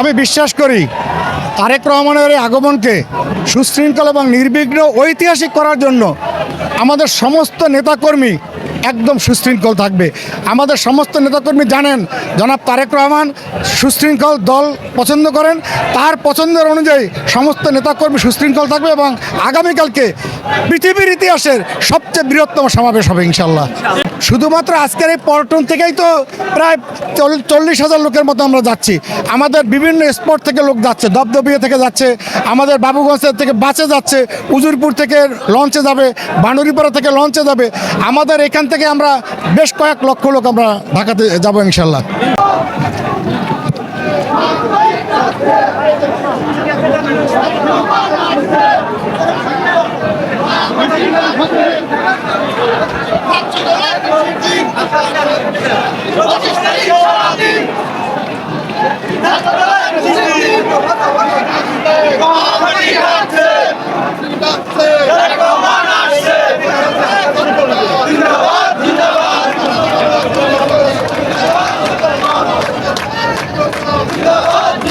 আমি বিশ্বাস করি তারেক রহমানের আগমনকে সুশৃঙ্খল এবং নির্বিঘ্ন ঐতিহাসিক করার জন্য আমাদের সমস্ত নেতাকর্মী একদম সুশৃঙ্খল থাকবে। আমাদের সমস্ত নেতাকর্মী জানেন, জনাব তারেক রহমান সুশৃঙ্খল দল পছন্দ করেন। তার পছন্দের অনুযায়ী সমস্ত নেতাকর্মী সুশৃঙ্খল থাকবে এবং আগামীকালকে পৃথিবীর ইতিহাসের সবচেয়ে বৃহত্তম সমাবেশ হবে ইনশাল্লাহ শুধুমাত্র আজকের এই পর্যটন থেকেই তো প্রায় চল- চল্লিশ হাজার লোকের মতো আমরা যাচ্ছি। আমাদের বিভিন্ন স্পট থেকে লোক যাচ্ছে, দপদপিয়া থেকে যাচ্ছে, আমাদের বাবুগঞ্জের থেকে বাসে যাচ্ছে, উজুরপুর থেকে লঞ্চে যাবে, বানুরিপাড়া থেকে লঞ্চে যাবে। আমাদের এখান থেকে আমরা বেশ কয়েক লক্ষ লোক আমরা ঢাকাতে যাব ইনশাল্লাহ।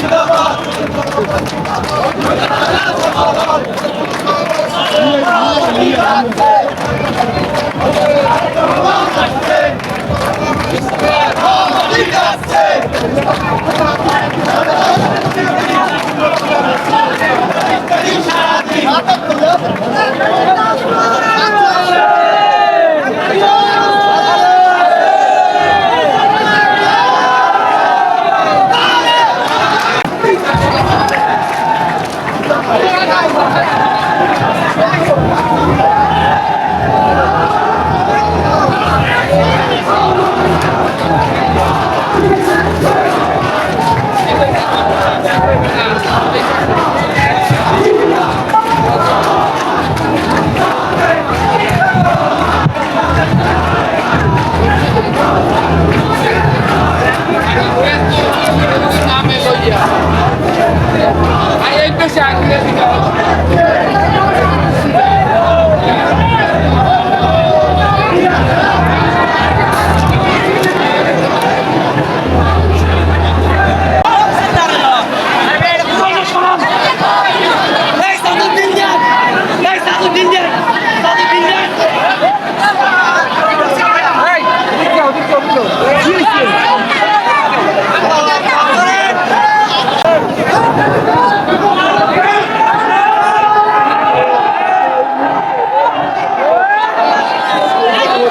Let's go! Hij heeft een zaak,